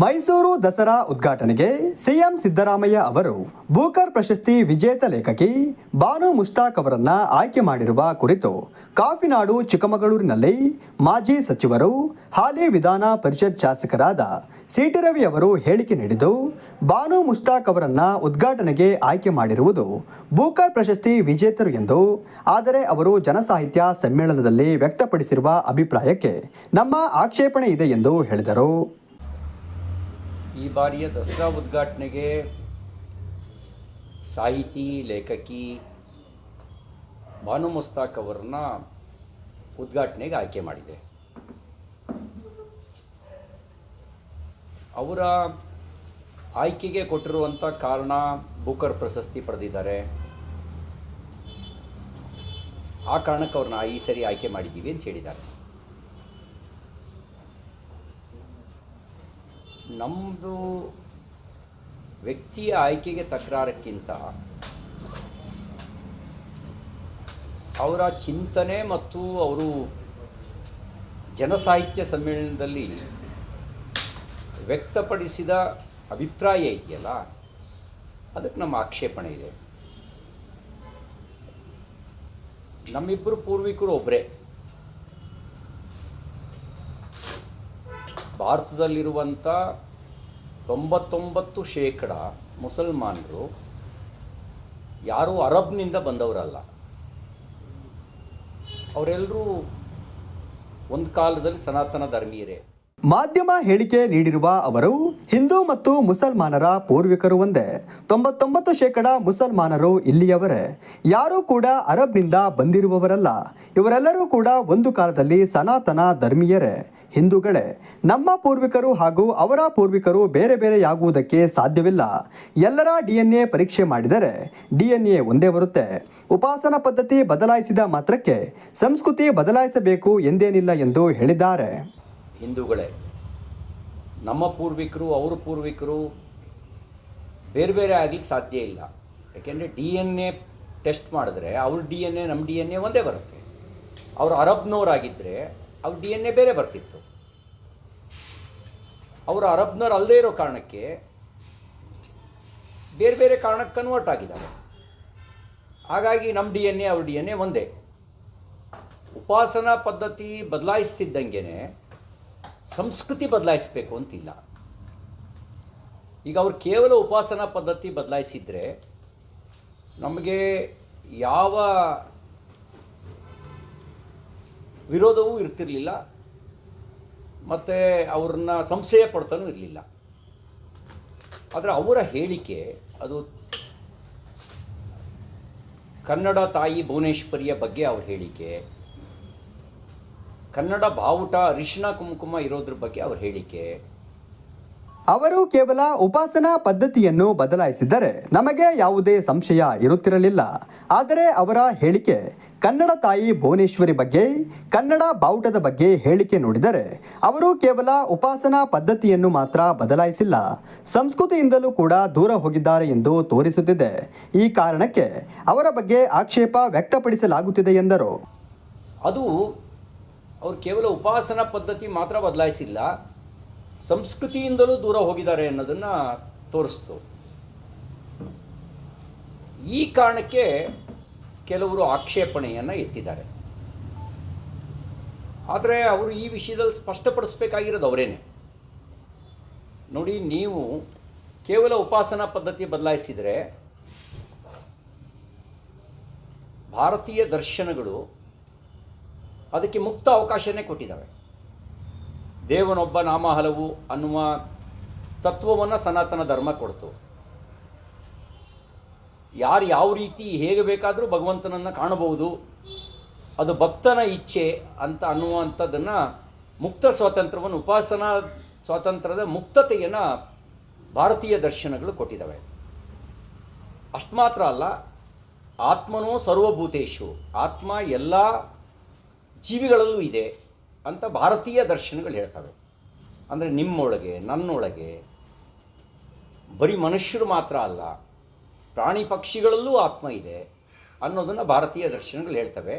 Mysuru Dasara ಉದ್ಘಾಟನೆಗೆ CM Siddaramaiah ಅವರು Booker ಪ್ರಶಸ್ತಿ ವಿಜೇತ ಲೇಖಕಿ ಬಾನು ಮುಷ್ತಾಕ್ ಅವರನ್ನ ಆಯ್ಕೆ ಮಾಡಿರುವ ಕುರಿತು ಕಾಫಿನಾಡು ಚಿಕ್ಕಮಗಳೂರಿನಲ್ಲಿ ಮಾಜಿ ಸಚಿವರು ಹಾಲಿ ವಿಧಾನ ಪರಿಷತ್ ಶಾಸಕರಾದ ಸಿಟಿ ರವಿ ಅವರು ಹೇಳಿಕೆ ನೀಡಿದ್ದು, ಬಾನು ಮುಷ್ತಾಕ್ ಅವರನ್ನ ಉದ್ಘಾಟನೆಗೆ ಆಯ್ಕೆ ಮಾಡಿರುವುದು ಬೂಕರ್ ಪ್ರಶಸ್ತಿ ವಿಜೇತರು ಎಂದು, ಆದರೆ ಅವರು ಜನಸಾಹಿತ್ಯ ಸಮ್ಮೇಳನದಲ್ಲಿ ವ್ಯಕ್ತಪಡಿಸಿರುವ ಅಭಿಪ್ರಾಯಕ್ಕೆ ನಮ್ಮ ಆಕ್ಷೇಪಣೆ ಇದೆ ಎಂದು ಹೇಳಿದರು. ಈ ಬಾರಿಯ ದಸರಾ ಉದ್ಘಾಟನೆಗೆ ಸಾಹಿತಿ, ಲೇಖಕಿ ಭಾನು ಮುಸ್ತಾಕ್ ಅವರನ್ನ ಉದ್ಘಾಟನೆಗೆ ಆಯ್ಕೆ ಮಾಡಿದೆ. ಅವರ ಆಯ್ಕೆಗೆ ಕೊಟ್ಟಿರುವಂಥ ಕಾರಣ ಬುಕರ್ ಪ್ರಶಸ್ತಿ ಪಡೆದಿದ್ದಾರೆ. ಆ ಕಾರಣಕ್ಕೆ ಅವ್ರನ್ನ ಈ ಸರಿ ಆಯ್ಕೆ ಮಾಡಿದ್ದೀವಿ ಅಂತ ಹೇಳಿದ್ದಾರೆ. ನಮ್ಮದು ವ್ಯಕ್ತಿಯ ಆಯ್ಕೆಗೆ ತಕರಾರಕ್ಕಿಂತ ಅವರ ಚಿಂತನೆ ಮತ್ತು ಅವರು ಜನಸಾಹಿತ್ಯ ಸಮ್ಮೇಳನದಲ್ಲಿ ವ್ಯಕ್ತಪಡಿಸಿದ ಅಭಿಪ್ರಾಯ ಇದೆಯಲ್ಲ, ಅದಕ್ಕೆ ನಮ್ಮ ಆಕ್ಷೇಪಣೆ ಇದೆ. ನಮ್ಮಿಬ್ಬರು ಪೂರ್ವಿಕರು ಒಬ್ಬರೇ ಭಾರತದಲ್ಲಿರುವಂಥ ತೊಂಬತ್ತೊಂಬತ್ತು ಶೇಕಡ ಮುಸಲ್ಮಾನರು ಯಾರೂ ಅರಬ್ನಿಂದ ಬಂದವರಲ್ಲ. ಅವರೆಲ್ಲರೂ ಒಂದು ಕಾಲದಲ್ಲಿ ಸನಾತನ ಧರ್ಮೀಯರೇ. ಮಾಧ್ಯಮ ಹೇಳಿಕೆ ನೀಡಿರುವ ಅವರು, ಹಿಂದೂ ಮತ್ತು ಮುಸಲ್ಮಾನರ ಪೂರ್ವಿಕರು ಒಂದೇ. ತೊಂಬತ್ತೊಂಬತ್ತು ಶೇಕಡ ಮುಸಲ್ಮಾನರು ಇಲ್ಲಿಯವರೇ. ಯಾರೂ ಕೂಡ ಅರಬ್ನಿಂದ ಬಂದಿರುವವರಲ್ಲ. ಇವರೆಲ್ಲರೂ ಕೂಡ ಒಂದು ಕಾಲದಲ್ಲಿ ಸನಾತನ ಧರ್ಮೀಯರೇ. ಹಿಂದೂಗಳೇ, ನಮ್ಮ ಪೂರ್ವಿಕರು ಹಾಗೂ ಅವರ ಪೂರ್ವಿಕರು ಬೇರೆ ಬೇರೆಯಾಗುವುದಕ್ಕೆ ಸಾಧ್ಯವಿಲ್ಲ. ಎಲ್ಲರ ಡಿ ಎನ್ ಎ ಪರೀಕ್ಷೆ ಮಾಡಿದರೆ ಡಿ ಎನ್ ಎ ಒಂದೇ ಬರುತ್ತೆ. ಉಪಾಸನಾ ಪದ್ಧತಿ ಬದಲಾಯಿಸಿದ ಮಾತ್ರಕ್ಕೆ ಸಂಸ್ಕೃತಿ ಬದಲಾಯಿಸಬೇಕು ಎಂದೇನಿಲ್ಲ ಎಂದು ಹೇಳಿದ್ದಾರೆ. ಹಿಂದೂಗಳೇ, ನಮ್ಮ ಪೂರ್ವಿಕರು, ಅವರ ಪೂರ್ವಿಕರು ಬೇರೆ ಬೇರೆ ಆಗ್ಲಿಕ್ಕೆ ಸಾಧ್ಯ ಇಲ್ಲ. ಯಾಕೆಂದರೆ ಡಿ ಎನ್ ಎ ಟೆಸ್ಟ್ ಮಾಡಿದ್ರೆ ಅವ್ರ ಡಿ ಎನ್ ಎ ನಮ್ಮ ಡಿ ಎನ್ ಎ ಒಂದೇ ಬರುತ್ತೆ. ಅವರು ಅರಬ್ನವರಾಗಿದ್ದರೆ ಅವ್ರ ಡಿ ಎನ್ ಎ ಬೇರೆ ಬರ್ತಿತ್ತು. ಅವರು ಅರಬ್ನರ್ ಅಲ್ಲದೇ ಇರೋ ಕಾರಣಕ್ಕೆ ಬೇರೆ ಬೇರೆ ಕಾರಣಕ್ಕೆ ಕನ್ವರ್ಟ್ ಆಗಿದ್ದಾರೆ. ಹಾಗಾಗಿ ನಮ್ಮ ಡಿ ಎನ್ ಎ, ಅವ್ರ ಡಿ ಎನ್ ಎ ಒಂದೇ. ಉಪಾಸನಾ ಪದ್ಧತಿ ಬದಲಾಯಿಸ್ತಿದ್ದಂಗೆ ಸಂಸ್ಕೃತಿ ಬದಲಾಯಿಸಬೇಕು ಅಂತಿಲ್ಲ. ಈಗ ಅವ್ರು ಕೇವಲ ಉಪಾಸನಾ ಪದ್ಧತಿ ಬದಲಾಯಿಸಿದರೆ ನಮಗೆ ಯಾವ ವಿರೋಧವೂ ಇರ್ತಿರಲಿಲ್ಲ. ಮತ್ತು ಅವ್ರನ್ನ ಸಂಶಯ ಪಡ್ತಾನೂ ಇರಲಿಲ್ಲ. ಆದರೆ ಅವರ ಹೇಳಿಕೆ ಅದು ಕನ್ನಡ ತಾಯಿ ಭುವನೇಶ್ವರಿಯ ಬಗ್ಗೆ ಅವ್ರ ಹೇಳಿಕೆ. ಕನ್ನಡ ಬಾವುಟ ಅರಿಶಿಣ ಕುಂಕುಮ ಇರೋದ್ರ ಬಗ್ಗೆ ಅವ್ರ ಹೇಳಿಕೆ. ಅವರು ಕೇವಲ ಉಪಾಸನಾ ಪದ್ಧತಿಯನ್ನು ಬದಲಾಯಿಸಿದ್ದರೆ ನಮಗೆ ಯಾವುದೇ ಸಂಶಯ ಇರುತ್ತಿರಲಿಲ್ಲ. ಆದರೆ ಅವರ ಹೇಳಿಕೆ ಕನ್ನಡ ತಾಯಿ ಭುವನೇಶ್ವರಿ ಬಗ್ಗೆ, ಕನ್ನಡ ಬಾವುಟದ ಬಗ್ಗೆ ಹೇಳಿಕೆ ನೋಡಿದರೆ ಅವರು ಕೇವಲ ಉಪಾಸನಾ ಪದ್ಧತಿಯನ್ನು ಮಾತ್ರ ಬದಲಾಯಿಸಿಲ್ಲ. ಸಂಸ್ಕೃತಿಯಿಂದಲೂ ಕೂಡ ದೂರ ಹೋಗಿದ್ದಾರೆ ಎಂದು ತೋರಿಸುತ್ತಿದೆ. ಈ ಕಾರಣಕ್ಕೆ ಅವರ ಬಗ್ಗೆ ಆಕ್ಷೇಪ ವ್ಯಕ್ತಪಡಿಸಲಾಗುತ್ತಿದೆ ಎಂದರು. ಅದು ಅವರು ಕೇವಲ ಉಪಾಸನಾ ಪದ್ಧತಿ ಮಾತ್ರ ಬದಲಾಯಿಸಿಲ್ಲ, ಸಂಸ್ಕೃತಿಯಿಂದಲೂ ದೂರ ಹೋಗಿದ್ದಾರೆ ಅನ್ನೋದನ್ನು ತೋರಿಸ್ತು. ಈ ಕಾರಣಕ್ಕೆ ಕೆಲವರು ಆಕ್ಷೇಪಣೆಯನ್ನು ಎತ್ತಿದ್ದಾರೆ. ಆದರೆ ಅವರು ಈ ವಿಷಯದಲ್ಲಿ ಸ್ಪಷ್ಟಪಡಿಸ್ಬೇಕಾಗಿರೋದು ಅವರೇನೆ. ನೋಡಿ, ನೀವು ಕೇವಲ ಉಪಾಸನಾ ಪದ್ಧತಿ ಬದಲಾಯಿಸಿದರೆ ಭಾರತೀಯ ದರ್ಶನಗಳು ಅದಕ್ಕೆ ಮುಕ್ತ ಅವಕಾಶನೇ ಕೊಟ್ಟಿದ್ದಾವೆ. ದೇವನೊಬ್ಬ ನಾಮ ಹಲವು ಅನ್ನುವ ತತ್ವವನ್ನು ಸನಾತನ ಧರ್ಮ ಕೊಡ್ತು. ಯಾರು ಯಾವ ರೀತಿ ಹೇಗೆ ಬೇಕಾದರೂ ಭಗವಂತನನ್ನು ಕಾಣಬಹುದು. ಅದು ಭಕ್ತನ ಇಚ್ಛೆ ಅಂತ ಅನ್ನುವಂಥದ್ದನ್ನು ಮುಕ್ತ ಸ್ವಾತಂತ್ರ್ಯವನ್ನು, ಉಪಾಸನಾ ಸ್ವಾತಂತ್ರ್ಯದ ಮುಕ್ತತೆಯನ್ನು ಭಾರತೀಯ ದರ್ಶನಗಳು ಕೊಟ್ಟಿದ್ದಾವೆ. ಅಷ್ಟು ಮಾತ್ರ ಅಲ್ಲ, ಆತ್ಮನೋ ಸರ್ವಭೂತೇಶು, ಆತ್ಮ ಎಲ್ಲ ಜೀವಿಗಳಲ್ಲೂ ಇದೆ ಅಂತ ಭಾರತೀಯ ದರ್ಶನಗಳು ಹೇಳ್ತವೆ. ಅಂದರೆ ನಿಮ್ಮೊಳಗೆ, ನನ್ನೊಳಗೆ, ಬರೀ ಮನುಷ್ಯರು ಮಾತ್ರ ಅಲ್ಲ ಪ್ರಾಣಿ ಪಕ್ಷಿಗಳಲ್ಲೂ ಆತ್ಮ ಇದೆ ಅನ್ನೋದನ್ನು ಭಾರತೀಯ ದರ್ಶನಗಳು ಹೇಳ್ತವೆ.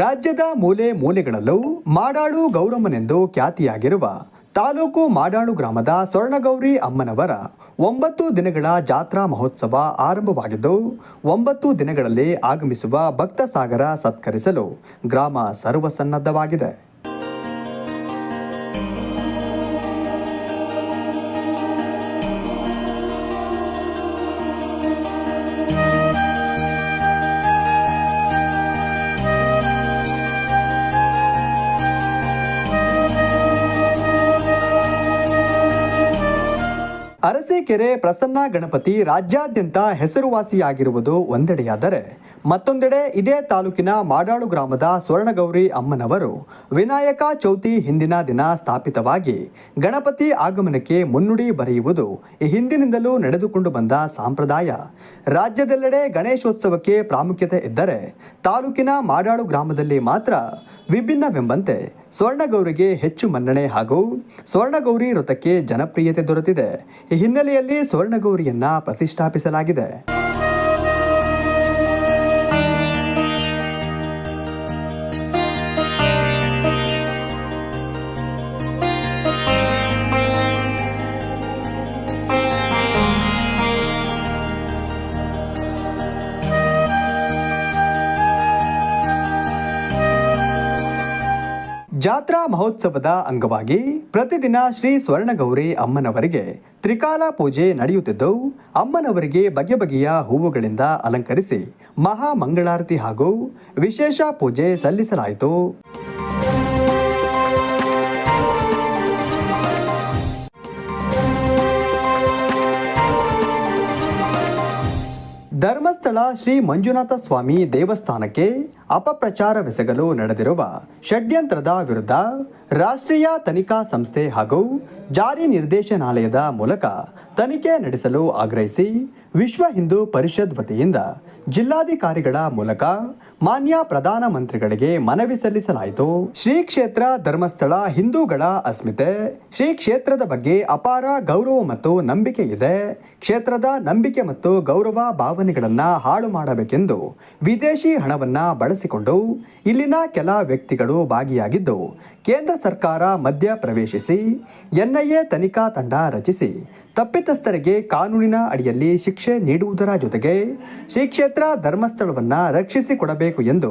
ರಾಜ್ಯದ ಮೂಲೆ ಮೂಲೆಗಳಲ್ಲೂ ಮಾಡಾಳು ಗೌರಮ್ಮನೆಂದು ಖ್ಯಾತಿಯಾಗಿರುವ ತಾಲೂಕು ಮಾಡಾಳು ಗ್ರಾಮದ ಸ್ವರ್ಣಗೌರಿ ಅಮ್ಮನವರ ಒಂಬತ್ತು ದಿನಗಳ ಜಾತ್ರಾ ಮಹೋತ್ಸವ ಆರಂಭವಾಗಿದ್ದು ಒಂಬತ್ತು ದಿನಗಳಲ್ಲಿ ಆಗಮಿಸುವ ಭಕ್ತ ಸಾಗರ ಸತ್ಕರಿಸಲು ಗ್ರಾಮ ಸರ್ವಸನ್ನದ್ಧವಾಗಿದೆ ಅರಸೀಕೆರೆ ಪ್ರಸನ್ನ ಗಣಪತಿ ರಾಜ್ಯಾದ್ಯಂತ ಹೆಸರುವಾಸಿಯಾಗಿರುವುದು ಒಂದೆಡೆಯಾದರೆ ಮತ್ತೊಂದೆಡೆ ಇದೇ ತಾಲೂಕಿನ ಮಾಡಾಳು ಗ್ರಾಮದ ಸ್ವರ್ಣಗೌರಿ ಅಮ್ಮನವರು ವಿನಾಯಕ ಚೌತಿ ಹಿಂದಿನ ದಿನ ಸ್ಥಾಪಿತವಾಗಿ ಗಣಪತಿ ಆಗಮನಕ್ಕೆ ಮುನ್ನುಡಿ ಬರೆಯುವುದು ಈ ಹಿಂದಿನಿಂದಲೂ ನಡೆದುಕೊಂಡು ಬಂದ ಸಂಪ್ರದಾಯ. ರಾಜ್ಯದೆಲ್ಲೆಡೆ ಗಣೇಶೋತ್ಸವಕ್ಕೆ ಪ್ರಾಮುಖ್ಯತೆ ಇದ್ದರೆ ತಾಲೂಕಿನ ಮಾಡಾಳು ಗ್ರಾಮದಲ್ಲಿ ಮಾತ್ರ ವಿಭಿನ್ನವೆಂಬಂತೆ ಸ್ವರ್ಣಗೌರಿಗೆ ಹೆಚ್ಚು ಮನ್ನಣೆ ಹಾಗೂ ಸ್ವರ್ಣಗೌರಿ ವೃತ್ತಕ್ಕೆ ಜನಪ್ರಿಯತೆ ದೊರೆತಿದೆ. ಈ ಹಿನ್ನೆಲೆಯಲ್ಲಿ ಸ್ವರ್ಣಗೌರಿಯನ್ನ ಪ್ರತಿಷ್ಠಾಪಿಸಲಾಗಿದೆ. ಜಾತ್ರಾ ಮಹೋತ್ಸವದ ಅಂಗವಾಗಿ ಪ್ರತಿದಿನ ಶ್ರೀ ಸ್ವರ್ಣಗೌರಿ ಅಮ್ಮನವರಿಗೆ ತ್ರಿಕಾಲ ಪೂಜೆ ನಡೆಯುತ್ತಿದ್ದು ಅಮ್ಮನವರಿಗೆ ಬಗೆ ಬಗೆಯ ಹೂವುಗಳಿಂದ ಅಲಂಕರಿಸಿ ಮಹಾ ಮಂಗಳಾರತಿ ಹಾಗೂ ವಿಶೇಷ ಪೂಜೆ ಸಲ್ಲಿಸಲಾಯಿತು. ಧರ್ಮಸ್ಥಳ ಶ್ರೀ ಮಂಜುನಾಥ ಸ್ವಾಮಿ ದೇವಸ್ಥಾನಕ್ಕೆ ಅಪಪ್ರಚಾರವೆಸಗಲು ನಡೆದಿರುವ ಷಡ್ಯಂತ್ರದ ವಿರುದ್ಧ ರಾಷ್ಟ್ರೀಯ ತನಿಖಾ ಸಂಸ್ಥೆ ಹಾಗೂ ಜಾರಿ ನಿರ್ದೇಶನಾಲಯದ ಮೂಲಕ ತನಿಖೆ ನಡೆಸಲು ಆಗ್ರಹಿಸಿ ವಿಶ್ವ ಹಿಂದೂ ಪರಿಷತ್ ವತಿಯಿಂದ ಜಿಲ್ಲಾಧಿಕಾರಿಗಳ ಮೂಲಕ ಮಾನ್ಯ ಪ್ರಧಾನ ಮಂತ್ರಿಗಳಿಗೆ ಮನವಿ ಸಲ್ಲಿಸಲಾಯಿತು. ಶ್ರೀ ಕ್ಷೇತ್ರ ಧರ್ಮಸ್ಥಳ ಹಿಂದೂಗಳ ಅಸ್ಮಿತೆ. ಶ್ರೀ ಕ್ಷೇತ್ರದ ಬಗ್ಗೆ ಅಪಾರ ಗೌರವ ಮತ್ತು ನಂಬಿಕೆ ಇದೆ. ಕ್ಷೇತ್ರದ ನಂಬಿಕೆ ಮತ್ತು ಗೌರವ ಭಾವನೆಗಳನ್ನು ಹಾಳು ಮಾಡಬೇಕೆಂದು ವಿದೇಶಿ ಹಣವನ್ನ ಬಳಸಿಕೊಂಡು ಇಲ್ಲಿನ ಕೆಲ ವ್ಯಕ್ತಿಗಳು ಭಾಗಿಯಾಗಿದ್ದು, ಕೇಂದ್ರ ಸರ್ಕಾರ ಮಧ್ಯ ಪ್ರವೇಶಿಸಿ ಎನ್ಐಎ ತನಿಖಾ ತಂಡ ರಚಿಸಿ ತಪ್ಪಿತಸ್ಥರಿಗೆ ಕಾನೂನಿನ ಅಡಿಯಲ್ಲಿ ಶಿಕ್ಷೆ ನೀಡುವುದರ ಜೊತೆಗೆ ಶ್ರೀ ಕ್ಷೇತ್ರ ರಕ್ಷಿಸಿ ರಕ್ಷಿಸಿಕೊಡಬೇಕು ಎಂದು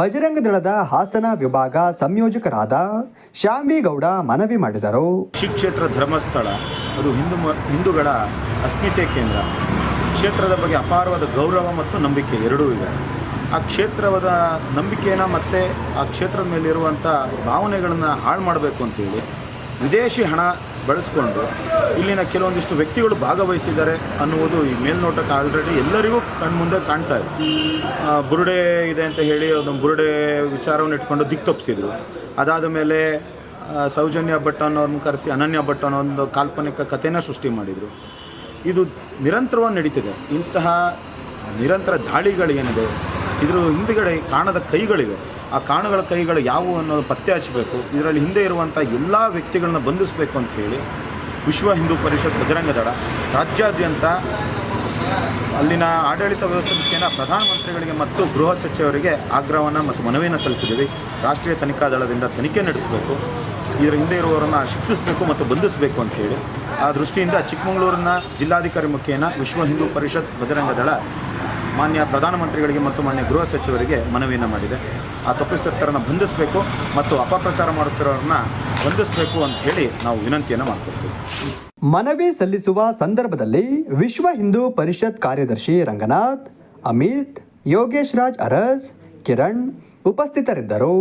ಬಜರಂಗ ದಳದ ಹಾಸನ ವಿಭಾಗ ಸಂಯೋಜಕರಾದ ಶ್ಯಾಮಿಗೌಡ ಮನವಿ ಮಾಡಿದರು. ಶ್ರೀಕ್ಷೇತ್ರ ಧರ್ಮಸ್ಥಳ, ಅದು ಹಿಂದೂ ಹಿಂದೂಗಳ ಅಸ್ಮಿತೆ ಕೇಂದ್ರ. ಕ್ಷೇತ್ರದ ಬಗ್ಗೆ ಅಪಾರವಾದ ಗೌರವ ಮತ್ತು ನಂಬಿಕೆ ಎರಡೂ ಇದೆ. ಆ ಕ್ಷೇತ್ರದ ನಂಬಿಕೆಯನ್ನು ಮತ್ತು ಆ ಕ್ಷೇತ್ರದ ಮೇಲಿರುವಂಥ ಭಾವನೆಗಳನ್ನು ಹಾಳು ಮಾಡಬೇಕು ಅಂತೇಳಿ ವಿದೇಶಿ ಹಣ ಬಳಸ್ಕೊಂಡು ಇಲ್ಲಿನ ಕೆಲವೊಂದಿಷ್ಟು ವ್ಯಕ್ತಿಗಳು ಭಾಗವಹಿಸಿದ್ದಾರೆ ಅನ್ನುವುದು ಈ ಮೇಲ್ನೋಟಕ್ಕೆ ಆಲ್ರೆಡಿ ಎಲ್ಲರಿಗೂ ಕಣ್ಮುಂದೆ ಕಾಣ್ತಾ ಇದೆ. ಬುರುಡೆ ಇದೆ ಅಂತ ಹೇಳಿ ಅದೊಂದು ಬುರುಡೆ ವಿಚಾರವನ್ನು ಇಟ್ಕೊಂಡು ದಿಕ್ತಪ್ಪಿಸಿದ್ರು ಅದಾದ ಮೇಲೆ ಸೌಜನ್ಯ ಭಟ್ ಅನ್ನೋರನ್ನ ಕರೆಸಿ ಅನನ್ಯ ಭಟ್ ಅನ್ನೋ ಒಂದು ಕಾಲ್ಪನಿಕ ಕಥೆನ ಸೃಷ್ಟಿ ಮಾಡಿದರು. ಇದು ನಿರಂತರವಾಗಿ ನಡೀತಿದೆ. ಇಂತಹ ನಿರಂತರ ದಾಳಿಗಳೇನಿದೆ ಇದರ ಇದ್ರ ಹಿಂದುಗಡೆ ಕಾಣದ ಕೈಗಳಿವೆ. ಆ ಕಾಣುಗಳ ಕೈಗಳು ಯಾವುವು ಅನ್ನೋದು ಪತ್ತೆ ಹಚ್ಚಬೇಕು. ಇದರಲ್ಲಿ ಹಿಂದೆ ಇರುವಂಥ ಎಲ್ಲ ವ್ಯಕ್ತಿಗಳನ್ನ ಬಂಧಿಸಬೇಕು ಅಂತ ಹೇಳಿ ವಿಶ್ವ ಹಿಂದೂ ಪರಿಷತ್ ಬಜರಂಗ ದಳ ರಾಜ್ಯಾದ್ಯಂತ ಅಲ್ಲಿನ ಆಡಳಿತ ವ್ಯವಸ್ಥೆ ಮುಖ್ಯನ ಪ್ರಧಾನಮಂತ್ರಿಗಳಿಗೆ ಮತ್ತು ಗೃಹ ಸಚಿವರಿಗೆ ಆಗ್ರಹವನ್ನು ಮತ್ತು ಮನವಿಯನ್ನು ಸಲ್ಲಿಸಿದ್ದೀವಿ. ರಾಷ್ಟ್ರೀಯ ತನಿಖಾ ದಳದಿಂದ ತನಿಖೆ ನಡೆಸಬೇಕು. ಇದರ ಹಿಂದೆ ಇರುವವರನ್ನು ಶಿಕ್ಷಿಸಬೇಕು ಮತ್ತು ಬಂಧಿಸಬೇಕು ಅಂತ ಹೇಳಿ ಆ ದೃಷ್ಟಿಯಿಂದ ಚಿಕ್ಕಮಗಳೂರಿನ ಜಿಲ್ಲಾಧಿಕಾರಿ ಮುಖೇನ ವಿಶ್ವ ಹಿಂದೂ ಪರಿಷತ್ ಬಜರಂಗ ದಳ ಮಾನ್ಯ ಪ್ರಧಾನಮಂತ್ರಿಗಳಿಗೆ ಮತ್ತು ಮಾನ್ಯ ಗೃಹ ಸಚಿವರಿಗೆ ಮನವಿಯನ್ನು ಮಾಡಿದೆ. ಆ ತಪ್ಪಿಸ್ತರನ್ನು ಬಂಧಿಸಬೇಕು ಮತ್ತು ಅಪಪ್ರಚಾರ ಮಾಡುತ್ತಿರೋರನ್ನ ಬಂಧಿಸಬೇಕು ಅಂತ ಹೇಳಿ ನಾವು ವಿನಂತಿಯನ್ನು ಮಾಡ್ತೀವಿ ಮನವಿ ಸಲ್ಲಿಸುವ ಸಂದರ್ಭದಲ್ಲಿ ವಿಶ್ವ ಹಿಂದೂ ಪರಿಷತ್ ಕಾರ್ಯದರ್ಶಿ ರಂಗನಾಥ್, ಅಮಿತ್ ಯೋಗೇಶ್ ರಾಜ್ ಅರಸ್, ಕಿರಣ್ ಉಪಸ್ಥಿತರಿದ್ದರು.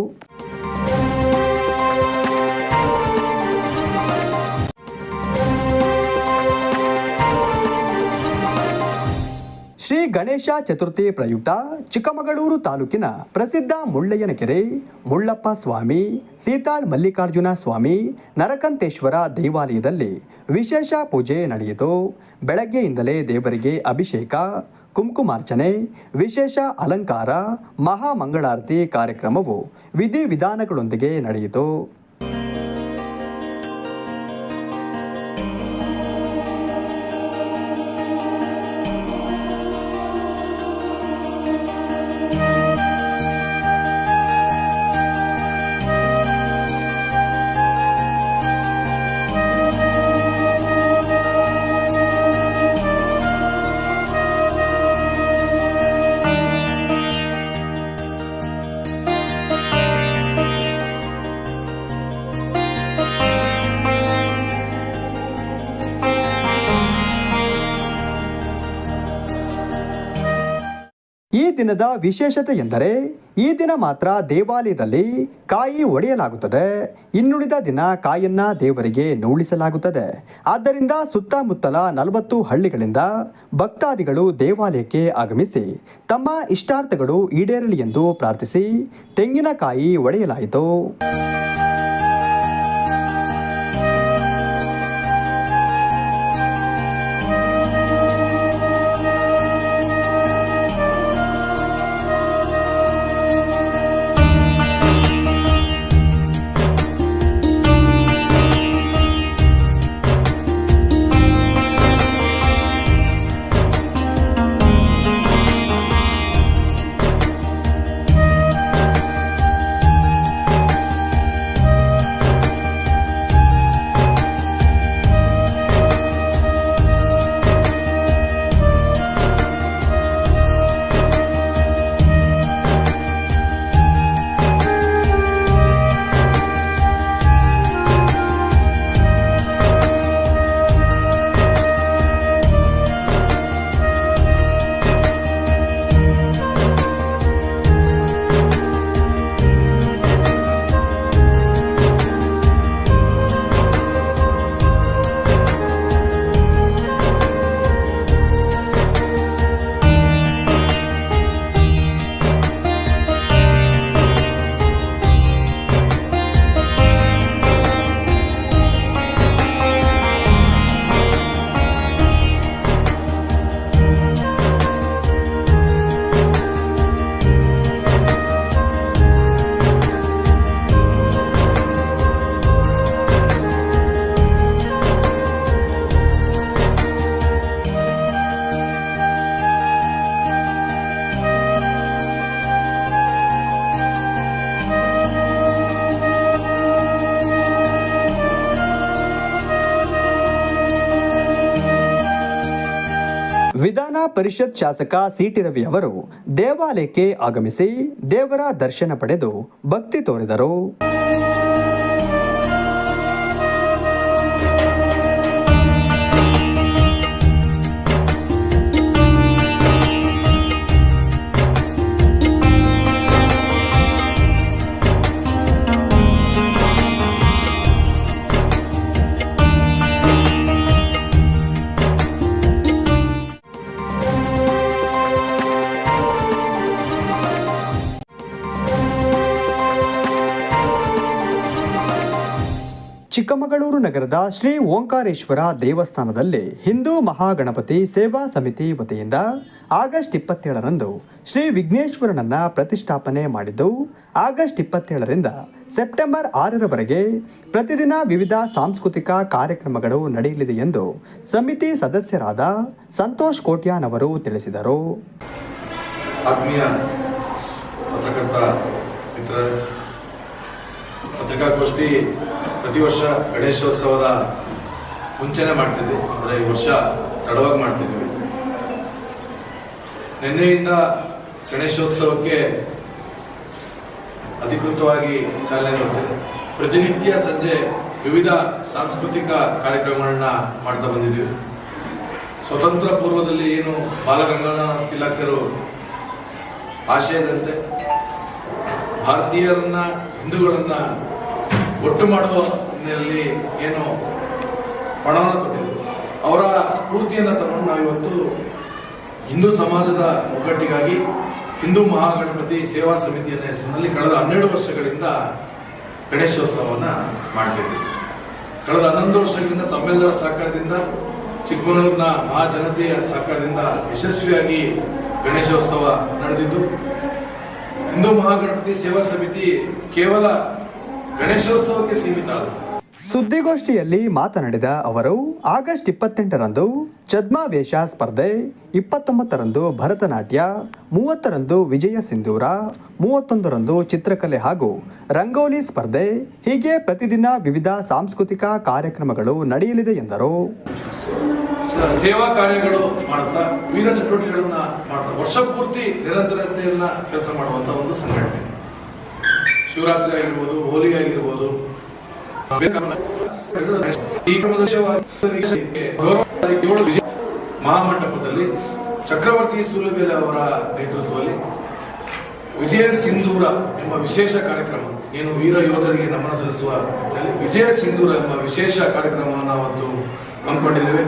ಶ್ರೀ ಗಣೇಶ ಚತುರ್ಥಿ ಪ್ರಯುಕ್ತ ಚಿಕ್ಕಮಗಳೂರು ತಾಲೂಕಿನ ಪ್ರಸಿದ್ಧ ಮುಳ್ಳಯ್ಯನಕೆರೆ ಮುಳ್ಳಪ್ಪ ಸ್ವಾಮಿ, ಸೀತಾಳ್ ಮಲ್ಲಿಕಾರ್ಜುನ ಸ್ವಾಮಿ, ನರಕಂತೇಶ್ವರ ದೇವಾಲಯದಲ್ಲಿ ವಿಶೇಷ ಪೂಜೆ ನಡೆಯಿತು. ಬೆಳಗ್ಗೆಯಿಂದಲೇ ದೇವರಿಗೆ ಅಭಿಷೇಕ, ಕುಂಕುಮಾರ್ಚನೆ, ವಿಶೇಷ ಅಲಂಕಾರ, ಮಹಾಮಂಗಳಾರತಿ ಕಾರ್ಯಕ್ರಮವು ವಿಧಿವಿಧಾನಗಳೊಂದಿಗೆ ನಡೆಯಿತು. ದಿನದ ವಿಶೇಷತೆ ಎಂದರೆ ಈ ದಿನ ಮಾತ್ರ ದೇವಾಲಯದಲ್ಲಿ ಕಾಯಿ ಒಡೆಯಲಾಗುತ್ತದೆ. ಇನ್ನುಳಿದ ದಿನ ಕಾಯನ್ನ ದೇವರಿಗೆ ನೋಡಿಸಲಾಗುತ್ತದೆ ಆದ್ದರಿಂದ ಸುತ್ತಮುತ್ತಲ ನಲವತ್ತು ಹಳ್ಳಿಗಳಿಂದ ಭಕ್ತಾದಿಗಳು ದೇವಾಲಯಕ್ಕೆ ಆಗಮಿಸಿ ತಮ್ಮ ಇಷ್ಟಾರ್ಥಗಳು ಈಡೇರಲಿ ಎಂದು ಪ್ರಾರ್ಥಿಸಿ ತೆಂಗಿನಕಾಯಿ ಒಡೆಯಲಾಯಿತು. ಪರಿಷತ್ ಶಾಸಕ ಸಿಟಿ ರವಿ ಅವರು ದೇವಾಲಯಕ್ಕೆ ಆಗಮಿಸಿ ದೇವರ ದರ್ಶನ ಪಡೆದು ಭಕ್ತಿ ತೋರಿದರು. ಚಿಕ್ಕಮಗಳೂರು ನಗರದ ಶ್ರೀ ಓಂಕಾರೇಶ್ವರ ದೇವಸ್ಥಾನದಲ್ಲಿ ಹಿಂದೂ ಮಹಾಗಣಪತಿ ಸೇವಾ ಸಮಿತಿ ವತಿಯಿಂದ ಆಗಸ್ಟ್ ಇಪ್ಪತ್ತೇಳರಂದು ಶ್ರೀ ವಿಘ್ನೇಶ್ವರನನ್ನ ಪ್ರತಿಷ್ಠಾಪನೆ ಮಾಡಿದ್ದು, ಆಗಸ್ಟ್ ಇಪ್ಪತ್ತೇಳರಿಂದ ಸೆಪ್ಟೆಂಬರ್ ಆರರವರೆಗೆ ಪ್ರತಿದಿನ ವಿವಿಧ ಸಾಂಸ್ಕೃತಿಕ ಕಾರ್ಯಕ್ರಮಗಳು ನಡೆಯಲಿದೆ ಎಂದು ಸಮಿತಿ ಸದಸ್ಯರಾದ ಸಂತೋಷ್ ಕೋಟ್ಯಾನ್ ಅವರು ತಿಳಿಸಿದರು. ಪತ್ರಿಕಾಗೋಷ್ಠಿ ಪ್ರತಿ ವರ್ಷ ಗಣೇಶೋತ್ಸವದ ಮುಂಚೆನೆ ಮಾಡ್ತಿದ್ವಿ. ಅಂದರೆ ಈ ವರ್ಷ ತಡವಾಗಿ ಮಾಡ್ತಿದ್ವಿ. ನಿನ್ನೆಯಿಂದ ಗಣೇಶೋತ್ಸವಕ್ಕೆ ಅಧಿಕೃತವಾಗಿ ಚಾಲನೆ ಕೊಡ್ತೇವೆ ಪ್ರತಿನಿತ್ಯ ಸಂಜೆ ವಿವಿಧ ಸಾಂಸ್ಕೃತಿಕ ಕಾರ್ಯಕ್ರಮಗಳನ್ನ ಮಾಡ್ತಾ ಬಂದಿದ್ದೀವಿ ಸ್ವತಂತ್ರ ಪೂರ್ವದಲ್ಲಿ ಏನು ಬಾಲಗಂಗಾಧರ ತಿಲಕರು ಆಶಯದಂತೆ ಭಾರತೀಯರನ್ನ ಹಿಂದೂಗಳನ್ನ ಒಟ್ಟು ಮಾಡುವ ಏನು ಪಣವನ್ನು ತೊಟ್ಟಿದ್ರು. ಅವರ ಸ್ಫೂರ್ತಿಯನ್ನು ತಗೊಂಡು ನಾವಿವತ್ತು ಹಿಂದೂ ಸಮಾಜದ ಒಗ್ಗಟ್ಟಿಗಾಗಿ ಹಿಂದೂ ಮಹಾಗಣಪತಿ ಸೇವಾ ಸಮಿತಿಯ ಹೆಸರಿನಲ್ಲಿ ಕಳೆದ ಹನ್ನೆರಡು ವರ್ಷಗಳಿಂದ ಗಣೇಶೋತ್ಸವವನ್ನು ಮಾಡ್ತಿದ್ವಿ ಕಳೆದ ಹನ್ನೊಂದು ವರ್ಷಗಳಿಂದ ತಮ್ಮೆಲ್ಲರ ಸಹಕಾರದಿಂದ, ಚಿಕ್ಕಮಗಳೂರಿನ ಮಹಾಜನತೆಯ ಸಹಕಾರದಿಂದ ಯಶಸ್ವಿಯಾಗಿ ಗಣೇಶೋತ್ಸವ ನಡೆದಿದ್ದು, ಹಿಂದೂ ಮಹಾಗಣಪತಿ ಸೇವಾ ಸಮಿತಿ ಕೇವಲ ಗಣೇಶೋತ್ಸವಕ್ಕೆ ಸೀಮಿತ ಸುದ್ದಿಗೋಷ್ಠಿಯಲ್ಲಿ ಮಾತನಾಡಿದ ಅವರು ಆಗಸ್ಟ್ ಇಪ್ಪತ್ತೆಂಟರಂದು ಛದ್ಮಾವೇಶ ಸ್ಪರ್ಧೆ ಇಪ್ಪತ್ತೊಂಬತ್ತರಂದು ಭರತನಾಟ್ಯ ಮೂವತ್ತರಂದು ವಿಜಯ ಸಿಂಧೂರ ಮೂವತ್ತೊಂದರಂದು ಚಿತ್ರಕಲೆ ಹಾಗೂ ರಂಗೋಲಿ ಸ್ಪರ್ಧೆ ಹೀಗೆ ಪ್ರತಿದಿನ ವಿವಿಧ ಸಾಂಸ್ಕೃತಿಕ ಕಾರ್ಯಕ್ರಮಗಳು ನಡೆಯಲಿದೆ ಎಂದರು. ಸೇವಾ ಕಾರ್ಯಗಳು ಮಾಡುತ್ತಾ ವಿವಿಧ ಚಟುವಟಿಕೆಗಳನ್ನ ಮಾಡ್ತಾ ವರ್ಷ ಪೂರ್ತಿ ನಿರಂತರತೆಯನ್ನ ಕೆಲಸ ಮಾಡುವಂತಹ ಒಂದು ಸಂಘಟನೆ. ಶಿವರಾತ್ರಿ ಆಗಿರ್ಬೋದು ಹೋಲಿ ಆಗಿರ್ಬೋದು. ಮಹಾಮಂಟಪದಲ್ಲಿ ಚಕ್ರವರ್ತಿ ಸೂಲಬೇಲೆ ಅವರ ನೇತೃತ್ವದಲ್ಲಿ ವಿಜಯ ಸಿಂಧೂರ ಎಂಬ ವಿಶೇಷ ಕಾರ್ಯಕ್ರಮ, ಏನು ವೀರ ಯೋಧರಿಗೆ ನಮನ ಸಲ್ಲಿಸುವ ವಿಜಯ ಸಿಂಧೂರ ಎಂಬ ವಿಶೇಷ ಕಾರ್ಯಕ್ರಮವನ್ನು ಅವತ್ತು ಹಮ್ಮಿಕೊಂಡಿದ್ದೇವೆ.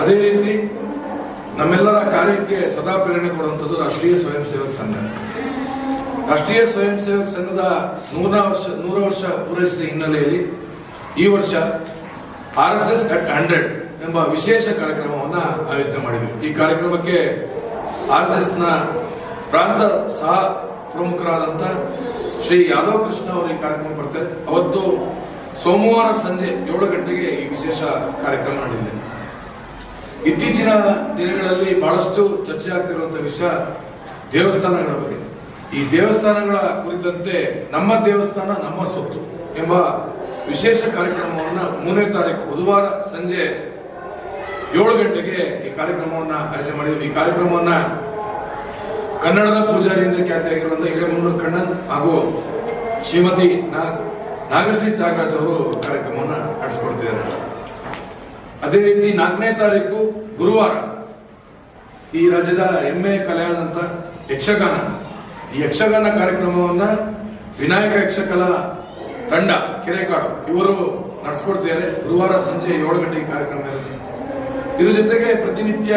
ಅದೇ ರೀತಿ ನಮ್ಮೆಲ್ಲರ ಕಾರ್ಯಕ್ಕೆ ಸದಾ ಪ್ರೇರಣೆ ಕೊಡುವಂಥದ್ದು ರಾಷ್ಟ್ರೀಯ ಸ್ವಯಂ ಸೇವಕ ಸಂಘ. ರಾಷ್ಟ್ರೀಯ ಸ್ವಯಂ ಸೇವಕ ಸಂಘದ ನೂರ ವರ್ಷ ನೂರ ವರ್ಷ ಪೂರೈಸಿದ ಹಿನ್ನೆಲೆಯಲ್ಲಿ ಈ ವರ್ಷ R S S at hundred ಎಂಬ ವಿಶೇಷ ಕಾರ್ಯಕ್ರಮವನ್ನು ಆಯೋಜನೆ ಮಾಡಿದ್ವಿ. ಈ ಕಾರ್ಯಕ್ರಮಕ್ಕೆ ಆರ್ ಎಸ್ ಎಸ್ನ ಪ್ರಾಂತ ಸಹ ಪ್ರಮುಖರಾದಂತ ಶ್ರೀ ಯಾದವ್ ಕೃಷ್ಣ ಅವರು ಈ ಕಾರ್ಯಕ್ರಮ ಬರ್ತಾರೆ ಅವತ್ತು ಸೋಮವಾರ ಸಂಜೆ ಏಳು ಗಂಟೆಗೆ ಈ ವಿಶೇಷ ಕಾರ್ಯಕ್ರಮ ನಡೆದಿದೆ. ಇತ್ತೀಚಿನ ದಿನಗಳಲ್ಲಿ ಬಹಳಷ್ಟು ಚರ್ಚೆ ಆಗ್ತಿರುವಂತಹ ವಿಷಯ ದೇವಸ್ಥಾನಗಳ ಬಗ್ಗೆ. ಈ ದೇವಸ್ಥಾನಗಳ ಕುರಿತಂತೆ ನಮ್ಮ ದೇವಸ್ಥಾನ ನಮ್ಮ ಸೊತ್ತು ಎಂಬ ವಿಶೇಷ ಕಾರ್ಯಕ್ರಮವನ್ನು ಮೂರನೇ ತಾರೀಕು ಬುಧವಾರ ಸಂಜೆ ಏಳು ಗಂಟೆಗೆ ಈ ಕಾರ್ಯಕ್ರಮವನ್ನು ಆಯೋಜನೆ ಮಾಡಿದ್ವಿ ಈ ಕಾರ್ಯಕ್ರಮವನ್ನು ಕನ್ನಡದ ಪೂಜಾರಿ ಎಂದು ಖ್ಯಾತಿಯಾಗಿರುವಂತಹ ಹಿರೇಮೂರು ಕಣ್ಣನ್ ಹಾಗೂ ಶ್ರೀಮತಿ ನಾಗಶ್ರೀ ತ್ಯಾಗರಾಜ್ ಅವರು ಕಾರ್ಯಕ್ರಮವನ್ನು ನಡೆಸಿಕೊಡ್ತಿದ್ದಾರೆ. ಅದೇ ರೀತಿ ನಾಲ್ಕನೇ ತಾರೀಕು ಗುರುವಾರ ಈ ರಾಜ್ಯದ ಹೆಮ್ಮೆ ಕಲೆಯಾದಂತ ಯಕ್ಷಗಾನ ಈ ಯಕ್ಷಗಾನ ಕಾರ್ಯಕ್ರಮವನ್ನ ವಿನಾಯಕ ಯಕ್ಷಕಲಾ ತಂಡ, ಕೆರೆಕಾಡು, ಇವರು ನಡೆಸ್ಕೊಡ್ತಿದ್ದಾರೆ. ಗುರುವಾರ ಸಂಜೆ ಏಳು ಗಂಟೆಗೆ ಕಾರ್ಯಕ್ರಮ ಇರುತ್ತೆ. ಇದ್ರ ಜೊತೆಗೆ ಪ್ರತಿನಿತ್ಯ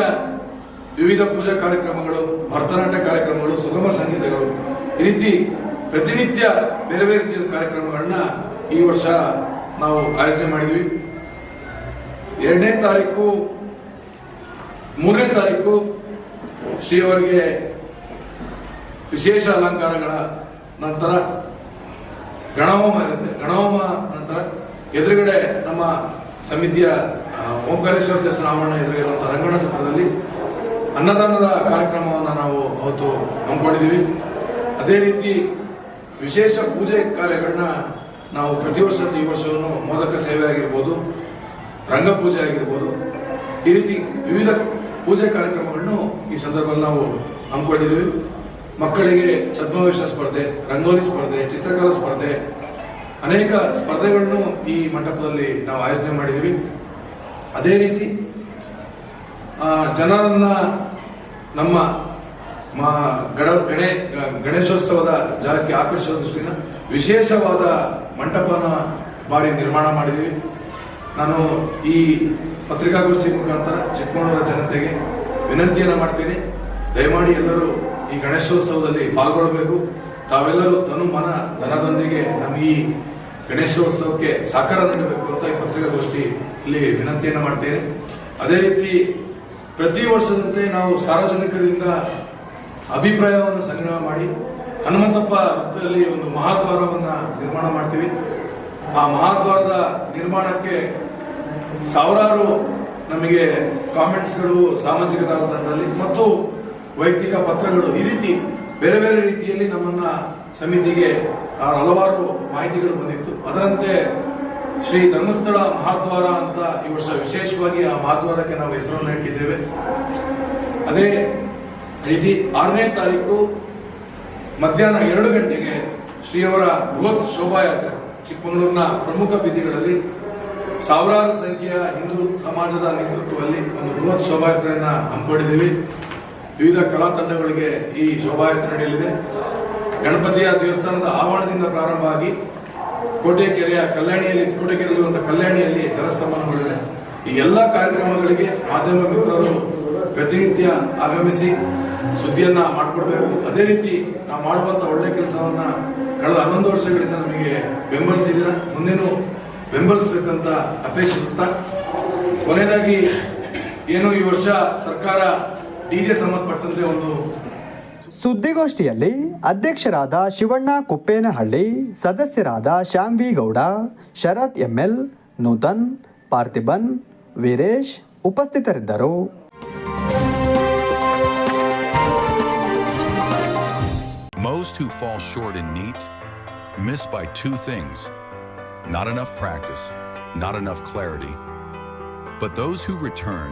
ವಿವಿಧ ಪೂಜಾ ಕಾರ್ಯಕ್ರಮಗಳು, ಭರತನಾಟ್ಯ ಕಾರ್ಯಕ್ರಮಗಳು, ಸುಗಮ ಸಂಗೀತಗಳು. ಈ ರೀತಿ ಪ್ರತಿನಿತ್ಯ ಬೇರೆ ಬೇರೆ ರೀತಿಯ ಕಾರ್ಯಕ್ರಮಗಳನ್ನ ಈ ವರ್ಷ ನಾವು ಆಯೋಜನೆ ಮಾಡಿದ್ವಿ. ಎರಡನೇ ತಾರೀಕು, ಮೂರನೇ ತಾರೀಕು ಶ್ರೀಯವರಿಗೆ ವಿಶೇಷ ಅಲಂಕಾರಗಳ ನಂತರ ಗಣಹೋಮ ಇರುತ್ತೆ. ಗಣಹೋಮ ನಂತರ ಎದುರುಗಡೆ ನಮ್ಮ ಸಮಿತಿಯ ಓಂಕಾರೇಶ್ವರ ದೇವಸ್ಥಾನ ಎದುರುಗಿರುವಂತಹ ರಂಗಣ ಚಿತ್ರದಲ್ಲಿ ಅನ್ನದಾನದ ಕಾರ್ಯಕ್ರಮವನ್ನು ನಾವು ಅವತ್ತು ಹಮ್ಮಿಕೊಂಡಿದ್ದೀವಿ. ಅದೇ ರೀತಿ ವಿಶೇಷ ಪೂಜೆ ಕಾರ್ಯಗಳನ್ನ ನಾವು ಪ್ರತಿ ವರ್ಷ ಈ ವರ್ಷವನ್ನು ಮೋದಕ ಸೇವೆ ಆಗಿರ್ಬೋದು ರಂಗಪೂಜೆ ಆಗಿರ್ಬೋದು, ಈ ರೀತಿ ವಿವಿಧ ಪೂಜೆ ಕಾರ್ಯಕ್ರಮಗಳನ್ನು ಈ ಸಂದರ್ಭದಲ್ಲಿ ನಾವು ಹಮ್ಮಿಕೊಂಡಿದ್ದೀವಿ. ಮಕ್ಕಳಿಗೆ ಛದ್ಮವೇಶ ಸ್ಪರ್ಧೆ, ರಂಗೋಲಿ ಸ್ಪರ್ಧೆ, ಚಿತ್ರಕಲಾ ಸ್ಪರ್ಧೆ, ಅನೇಕ ಸ್ಪರ್ಧೆಗಳನ್ನು ಈ ಮಂಟಪದಲ್ಲಿ ನಾವು ಆಯೋಜನೆ ಮಾಡಿದ್ದೀವಿ. ಅದೇ ರೀತಿ ಜನರನ್ನ ನಮ್ಮ ಮಾ ಗಣೆ, ಗಣೇಶೋತ್ಸವದ ಜಾಗಕ್ಕೆ ಆಕರ್ಷಿಸುವ ದೃಷ್ಟಿಯಿಂದ ವಿಶೇಷವಾದ ಮಂಟಪನ ಬಾರಿ ನಿರ್ಮಾಣ ಮಾಡಿದ್ದೀವಿ. ನಾನು ಈ ಪತ್ರಿಕಾಗೋಷ್ಠಿ ಮುಖಾಂತರ ಚಿಕ್ಕಮಗಳೂರ ಜನತೆಗೆ ವಿನಂತಿಯನ್ನು ಮಾಡ್ತೀನಿ. ದಯಮಾಡಿ ಎಲ್ಲರೂ ಈ ಗಣೇಶೋತ್ಸವದಲ್ಲಿ ಪಾಲ್ಗೊಳ್ಳಬೇಕು. ತಾವೆಲ್ಲರೂ ತನು ಮನ ಧನದೊಂದಿಗೆ ನಮ್ಮ ಈ ಗಣೇಶೋತ್ಸವಕ್ಕೆ ಸಹಕಾರ ನೀಡಬೇಕು ಅಂತ ಈ ಪತ್ರಿಕಾಗೋಷ್ಠಿ ಇಲ್ಲಿ ವಿನಂತಿಯನ್ನು ಮಾಡ್ತೇನೆ. ಅದೇ ರೀತಿ ಪ್ರತಿ ವರ್ಷದಂತೆ ನಾವು ಸಾರ್ವಜನಿಕರಿಂದ ಅಭಿಪ್ರಾಯವನ್ನು ಸಂಗ್ರಹ ಮಾಡಿ, ಹನುಮಂತಪ್ಪ ವೃತ್ತದಲ್ಲಿ ಒಂದು ಮಹಾದ್ವಾರವನ್ನ ನಿರ್ಮಾಣ ಮಾಡ್ತೀವಿ. ಆ ಮಹಾದ್ವಾರದ ನಿರ್ಮಾಣಕ್ಕೆ ಸಾವಿರಾರು ನಮಗೆ ಕಾಮೆಂಟ್ಸ್ಗಳು, ಸಾಮಾಜಿಕ ಜಾಲತಾಣದಲ್ಲಿ ಮತ್ತು ವೈಯಕ್ತಿಕ ಪತ್ರಗಳು ಈ ರೀತಿ ಬೇರೆ ಬೇರೆ ರೀತಿಯಲ್ಲಿ ನಮ್ಮನ್ನ ಸಮಿತಿಗೆ ಹಲವಾರು ಮಾಹಿತಿಗಳು ಬಂದಿತ್ತು. ಅದರಂತೆ ಶ್ರೀ ಧರ್ಮಸ್ಥಳ ಮಹಾದ್ವಾರ ಅಂತ ಈ ವರ್ಷ ವಿಶೇಷವಾಗಿ ಆ ಮಹಾದ್ವಾರಕ್ಕೆ ನಾವು ಹೆಸರನ್ನು ಇಟ್ಟಿದ್ದೇವೆ. ಅದೇ ರೀತಿ ಆರನೇ ತಾರೀಕು ಮಧ್ಯಾಹ್ನ ಎರಡು ಗಂಟೆಗೆ ಶ್ರೀಯವರ ಬೃಹತ್ ಶೋಭಾಯಾತ್ರೆ ಚಿಕ್ಕಮಗಳೂರಿನ ಪ್ರಮುಖ ಬೀದಿಗಳಲ್ಲಿ ಸಾವಿರಾರು ಸಂಖ್ಯೆಯ ಹಿಂದೂ ಸಮಾಜದ ನೇತೃತ್ವದಲ್ಲಿ ಒಂದು ಬೃಹತ್ ಶೋಭಾಯಾತ್ರೆಯನ್ನು ಹಮ್ಮಿಕೊಂಡಿದ್ದೀವಿ. ವಿವಿಧ ಕಲಾ ತಂಡಗಳಿಗೆ ಈ ಶೋಭಾಯಾತ್ರೆ ನಡೆಯಲಿದೆ. ಗಣಪತಿಯ ದೇವಸ್ಥಾನದ ಆವರಣದಿಂದ ಪ್ರಾರಂಭ ಆಗಿ ಕೋಟೆಕೆರೆಯ ಕಲ್ಯಾಣಿಯಲ್ಲಿ ಕೋಟೆಕೆರೆಯಲ್ಲಿರುವಂತಹ ಕಲ್ಯಾಣಿಯಲ್ಲಿ ಜಲಸ್ತಂಭನಗಳಿದೆ ಈ ಎಲ್ಲ ಕಾರ್ಯಕ್ರಮಗಳಿಗೆ ಮಾಧ್ಯಮ ಮಿತ್ರರು ಪ್ರತಿನಿತ್ಯ ಆಗಮಿಸಿ ಸುದ್ದಿಯನ್ನ ಮಾಡಿಕೊಡ್ಬೇಕು. ಅದೇ ರೀತಿ ನಾವು ಮಾಡುವಂತ ಒಳ್ಳೆ ಕೆಲಸವನ್ನ ಕಳೆದ ಹನ್ನೊಂದು ವರ್ಷಗಳಿಂದ ನಮಗೆ ಬೆಂಬಲಿಸಿದಿರ ಮುಂದೇನು ಬೆಂಬಲಿಸಬೇಕಂತ ಅಪೇಕ್ಷಿಸುತ್ತಾ, ಕೊನೆಯದಾಗಿ ಏನು ಈ ವರ್ಷ ಸರ್ಕಾರ ಡಿಜೆ ಸಂಬಂಧಪಟ್ಟಂತೆ ಒಂದು ಸುದ್ದಿಗೋಷ್ಠಿಯಲ್ಲಿ ಅಧ್ಯಕ್ಷರಾದ ಶಿವಣ್ಣ ಕುಪ್ಪೇನಹಳ್ಳಿ ಸದಸ್ಯರಾದ ಶ್ಯಾಮ್ ವಿ ಗೌಡ ಶರತ್ ಎಂಎಲ್ ನೂತನ್ ಪಾರ್ಥಿಬನ್ ವೀರೇಶ್ ಉಪಸ್ಥಿತರಿದ್ದರು Most who fall short in NEAT miss by two things not enough practice, not enough clarity. But those who return